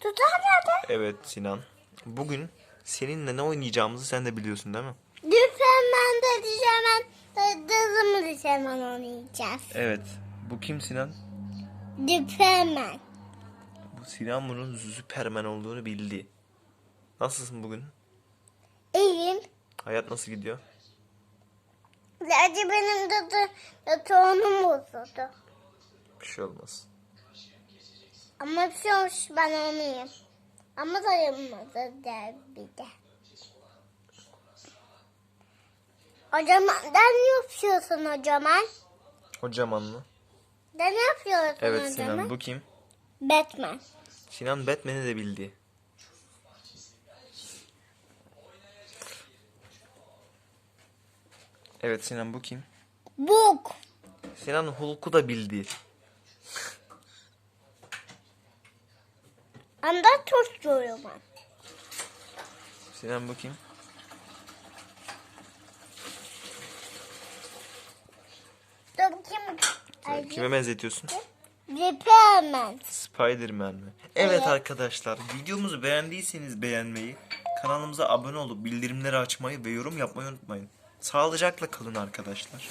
Tutar nerede? Evet Sinan. Bugün seninle ne oynayacağımızı sen de biliyorsun değil mi? Düphemen de diyeceğim. Dızımı diyeceğim oynayacağız. Evet. Bu kim Sinan? Düphemen. Bu Sinan bunun Süpermen olduğunu bildi. Nasılsın bugün? İyiyim. Hayat nasıl gidiyor? Sadece benim de, de, de tonum bozuldu. Bir şey olmaz. Ama şey olmuş ben onuyum. Ama sayılmadı der bir de. Hocam ne yapıyorsun hocaman? Kocaman mı? De ne yapıyorsun Evet hocaman? Sinan bu kim? Batman. Sinan Batman'i de bildi. Evet Sinan bu kim? Book. Sinan Hulk'u da bildi. Anda tutuyorum ben. Sinan bu kim? Dur kim? Ay, Kime benzetiyorsun? Superman. Spider-Man mi? Evet Evet. arkadaşlar videomuzu beğendiyseniz beğenmeyi, kanalımıza abone olup bildirimleri açmayı ve yorum yapmayı unutmayın. Sağlıcakla kalın arkadaşlar.